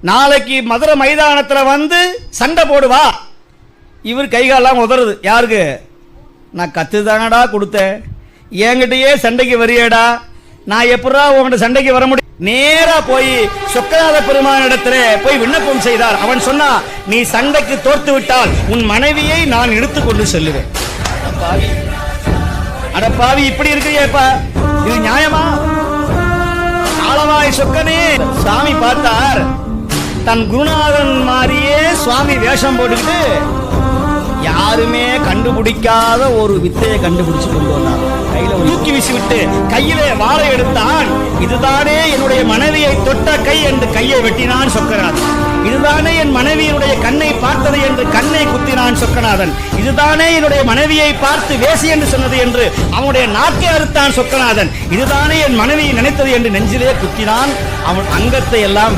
நாளைக்கு மதுரை மைதானத்துல வந்து சண்டை போடுவா. இவர் கைகாலாம் உதறுது. யாருக்கு? நான் கத்து தானடா கொடுத்தேன். என்கிட்டயே சண்டைக்கு வரியடா. நான் எப்படா உங்கள்கிட்ட சண்டைக்கு வர முடியும்? நேரா போய் சொக்கநாத பெருமானிடத்துல போய் விண்ணப்பம் செய்தார். அவன் சொன்னா நீ சண்டைக்கு தோர்த்து விட்டால் உன் மனைவியை நான் இழுத்து கொண்டு செல்லுவேன். அட பாவி. இப்படி இருக்கியேப்பா இது நியாயமா? சொக்கனே. சாமி பார்த்தார். தன் குருநாதன் மாதிரியே சுவாமி வேஷம் போட்டுக்கிட்டு யாருமே கண்டுபிடிக்காத ஒரு வித்தையை கண்டுபிடிச்சு கொண்டு வந்தார் கையில தூக்கி வீசி விட்டு கையிலே வாழை எடுத்தான். இதுதானே என்னுடைய மனைவியை தொட்ட கை என்று கையை வெட்டினான் சொக்கராஜன் இதுதானே என் மனைவியினுடைய கண்ணை பார்த்தது என்று கண்ணை குத்தினான் சொக்கநாதன். இதுதானே என்னுடைய மனைவியை பார்த்து வேசி என்று சொன்னது என்று அவனுடைய நாக்கை அறுத்தான் சொக்கநாதன். இதுதானே என் மனைவியை நினைத்தது என்று நெஞ்சிலே குத்தினான். அவன் அங்கத்தை எல்லாம்